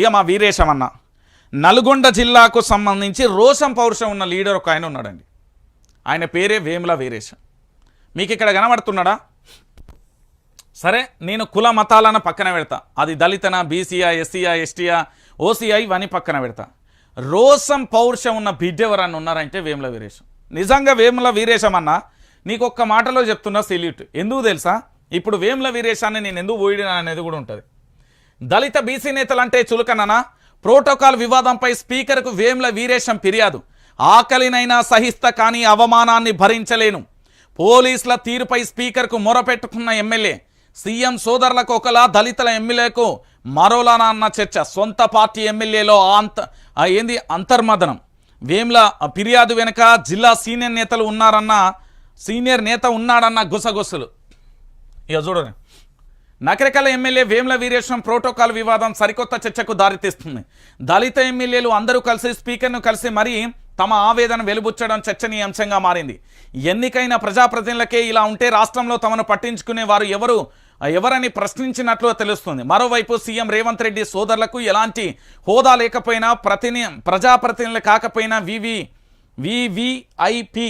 ఇక మా వీరేశం అన్న నల్గొండ జిల్లాకు సంబంధించి రోషం పౌరుషం ఉన్న లీడర్ ఒక ఆయన ఉన్నాడండి. ఆయన పేరే వేముల వీరేశం. మీకు ఇక్కడ కనబడుతున్నాడా? సరే నేను కుల మతాలను పక్కన పెడతా. అది దళితనా బీసీయా ఎస్సీయా ఎస్టీయా ఓసీఐ ఇవన్నీ పక్కన పెడతా. రోసం పౌరుషం ఉన్న బిడ్డ ఎవరన్నా ఉన్నారంటే వేముల వీరేశం. నిజంగా వేముల వీరేశం అన్న నీకు ఒక్క మాటలో చెప్తున్నా సెల్యూట్. ఎందుకు తెలుసా? ఇప్పుడు వేముల వీరేశాన్ని నేను ఎందుకు పోయినా అనేది కూడా ఉంటుంది. దళిత బీసీ నేతలంటే చులకననా? ప్రోటోకాల్ వివాదంపై స్పీకర్కు వేమ్ల వీరేశం ఫిర్యాదు. ఆకలినైనా సహిస్త కానీ అవమానాన్ని భరించలేను. పోలీసుల తీరుపై స్పీకర్కు మొరపెట్టుకున్న ఎమ్మెల్యే సీఎం సోదరులకు ఒకలా దళితుల ఎమ్మెల్యేకు మరోలానా అన్న చర్చ. సొంత పార్టీ ఎమ్మెల్యేలో అంత ఏంది అంతర్మదనం. వేమ్ల ఫిర్యాదు వెనుక జిల్లా సీనియర్ నేతలు ఉన్నారన్న సీనియర్ నేత ఉన్నాడన్న గుసగుసలు. ఇక చూడండి. నకరికల ఎమ్మెల్యే వేముల వీరేశం ప్రోటోకాల్ వివాదం సరికొత్త చర్చకు దారితీస్తుంది. దళిత ఎమ్మెల్యేలు అందరూ కలిసి స్పీకర్ను కలిసి మరీ తమ ఆవేదన వెలుబుచ్చడం చర్చనీయాంశంగా మారింది. ఎన్నికైన ప్రజాప్రతినిధులకే ఇలా ఉంటే రాష్ట్రంలో తమను పట్టించుకునే వారు ఎవరు? ఎవరని ప్రశ్నించినట్లు తెలుస్తుంది. మరోవైపు సీఎం రేవంత్ రెడ్డి సోదరులకు ఎలాంటి హోదా లేకపోయినా ప్రతిని ప్రజాప్రతినిధులు కాకపోయినా వివి వివిఐపి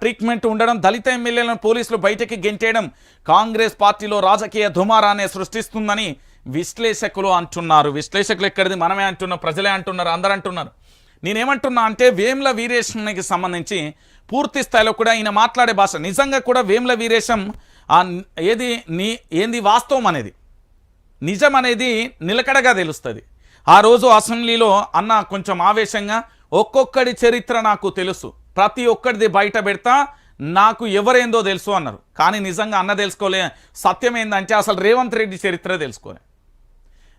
ట్రీట్మెంట్ ఉండడం దళిత ఎమ్మెల్యేలను పోలీసులు బయటకి గెంటేయడం కాంగ్రెస్ పార్టీలో రాజకీయ దుమారాన్ని సృష్టిస్తుందని విశ్లేషకులు అంటున్నారు. విశ్లేషకులు ఎక్కడిది? మనమే అంటున్నాం ప్రజలే అంటున్నారు అందరూ అంటున్నారు నేనేమంటున్నా అంటే వేముల వీరేశంకి సంబంధించి పూర్తి స్థాయిలో కూడా ఈయన మాట్లాడే భాష నిజంగా కూడా వేముల వీరేశం ఏది నీ ఏంది వాస్తవం అనేది? నిజం అనేది నిలకడగా తెలుస్తుంది. ఆ రోజు అసెంబ్లీలో అన్న కొంచెం ఆవేశంగా ఒక్కొక్కడి చరిత్ర నాకు తెలుసు ప్రతి ఒక్కడిది బయట పెడతా నాకు ఎవరేందో తెలుసు అన్నారు కానీ నిజంగా అన్న తెలుసుకోలే సత్యం ఏందంటే అసలు రేవంత్ రెడ్డి చరిత్ర తెలుసుకోలే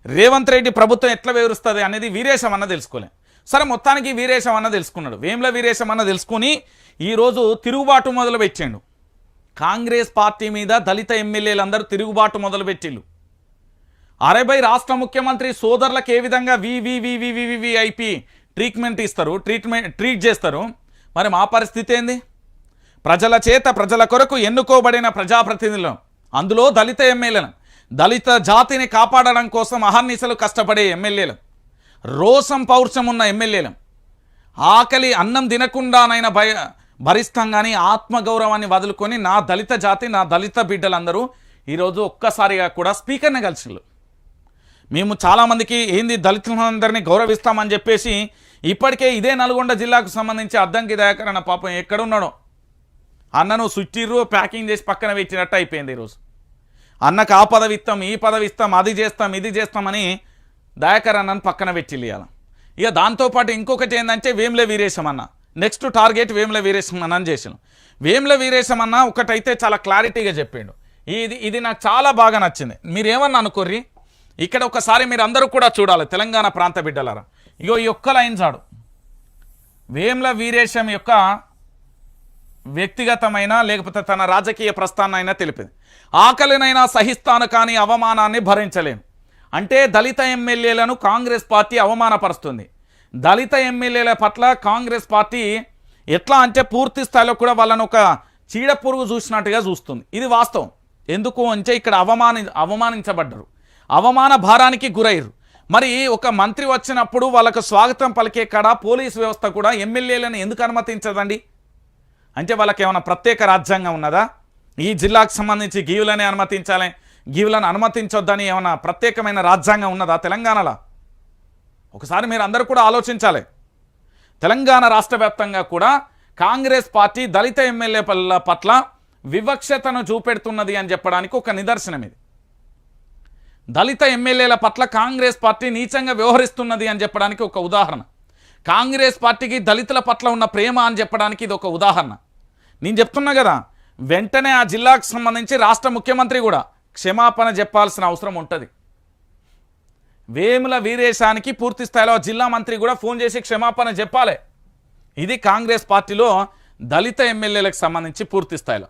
రేవంత్ రెడ్డి ప్రభుత్వం ఎట్లా వివరిస్తుంది అనేది వీరేశం అన్న తెలుసుకోలే సరే మొత్తానికి వీరేశం అన్న తెలుసుకున్నాడు వేముల వీరేశం అన్న తెలుసుకుని ఈరోజు తిరుగుబాటు మొదలుపెట్టాడు కాంగ్రెస్ పార్టీ మీద దళిత ఎమ్మెల్యేలందరూ తిరుగుబాటు మొదలుపెట్టిళ్ళు అరవై రాష్ట్ర ముఖ్యమంత్రి సోదరులకు ఏ విధంగా వివివివివివిఐపి ట్రీట్మెంట్ ఇస్తారు ట్రీట్మెంట్ ట్రీట్ చేస్తారు. మరి మా పరిస్థితి ఏంది? ప్రజల చేత ప్రజల కొరకు ఎన్నుకోబడిన ప్రజాప్రతినిధులను అందులో దళిత ఎమ్మెల్యేలను దళిత జాతిని కాపాడడం కోసం అహర్నిశలు కష్టపడే ఎమ్మెల్యేలు. రోసం పౌరుషం ఉన్న ఎమ్మెల్యేలు. ఆకలి అన్నం తినకుండానైనా భయ భరిస్తాం కానీ ఆత్మగౌరవాన్ని వదులుకొని నా దళిత జాతి నా దళిత బిడ్డలందరూ ఈరోజు ఒక్కసారిగా కూడా స్పీకర్ని కలిసిళ్ళు. మేము చాలామందికి ఏంది దళితులందరినీ గౌరవిస్తామని చెప్పేసి ఇప్పటికే ఇదే నల్గొండ జిల్లాకు సంబంధించి అద్దంకి దయాకర్ అన్న పాపం ఎక్కడున్నాడో. అన్నను సుట్టిర్రు ప్యాకింగ్ చేసి పక్కన పెట్టినట్టు అయిపోయింది ఈరోజు. అన్నకు ఆ పదవి ఇస్తాం ఈ పదవి ఇస్తాం అది చేస్తాం ఇది చేస్తామని దయాకర్ అన్నను పక్కన పెట్టిల్లు ఇవాళ ఇక దాంతోపాటు ఇంకొకటి ఏంటంటే వేముల వీరేశం అన్న. నెక్స్ట్ టార్గెట్ వేముల వీరేశం అన్న అని చేసాను వేముల వీరేశం అన్న ఒకటైతే చాలా క్లారిటీగా చెప్పిండు. ఇది ఇది నాకు చాలా బాగా నచ్చింది. మీరేమన్నా అనుకోర్రి? ఇక్కడ ఒకసారి మీరు అందరూ కూడా చూడాలి తెలంగాణ ప్రాంత బిడ్డలారా. ఇగో ఈ ఒక్క లైన్ చాడు వేమ్ల వీరేశం యొక్క వ్యక్తిగతమైన లేకపోతే తన రాజకీయ ప్రస్థానైనా తెలిపింది. ఆకలినైనా సహిస్తాను కానీ అవమానాన్ని భరించలేను. అంటే దళిత ఎమ్మెల్యేలను కాంగ్రెస్ పార్టీ అవమానపరుస్తుంది. దళిత ఎమ్మెల్యేల పట్ల కాంగ్రెస్ పార్టీ ఎట్లా అంటే పూర్తి స్థాయిలో కూడా వాళ్ళను ఒక చీడ పురుగు చూసినట్టుగా చూస్తుంది. ఇది వాస్తవం. ఎందుకు అంటే ఇక్కడ అవమాని అవమానించబడ్డరు. అవమాన భారానికి గురయ్యారు. మరి ఒక మంత్రి వచ్చినప్పుడు వాళ్ళకు స్వాగతం పలికే కాడ పోలీస్ వ్యవస్థ కూడా ఎమ్మెల్యేలను ఎందుకు అనుమతించదండి? అంటే వాళ్ళకి ఏమైనా ప్రత్యేక రాజ్యాంగం ఉన్నదా? ఈ జిల్లాకు సంబంధించి గీవులనే అనుమతించాలి గీవులను అనుమతించొద్దని ఏమైనా ప్రత్యేకమైన రాజ్యాంగం ఉన్నదా తెలంగాణలో? ఒకసారి మీరు అందరూ కూడా ఆలోచించాలి. తెలంగాణ రాష్ట్ర కూడా కాంగ్రెస్ పార్టీ దళిత ఎమ్మెల్యే పట్ల వివక్షతను చూపెడుతున్నది అని చెప్పడానికి ఒక నిదర్శనం ఇది దళిత ఎమ్మెల్యేల పట్ల కాంగ్రెస్ పార్టీ నీచంగా వ్యవహరిస్తున్నది అని చెప్పడానికి ఒక ఉదాహరణ. కాంగ్రెస్ పార్టీకి దళితుల పట్ల ఉన్న ప్రేమ అని చెప్పడానికి ఇది ఒక ఉదాహరణ. నేను చెప్తున్నా కదా వెంటనే ఆ జిల్లాకు సంబంధించి రాష్ట్ర ముఖ్యమంత్రి కూడా క్షమాపణ చెప్పాల్సిన అవసరం ఉంటుంది. వేముల వీరేశానికి పూర్తి స్థాయిలో జిల్లా మంత్రి కూడా ఫోన్ చేసి క్షమాపణ చెప్పాలి. ఇది కాంగ్రెస్ పార్టీలో దళిత ఎమ్మెల్యేలకు సంబంధించి పూర్తి స్థాయిలో.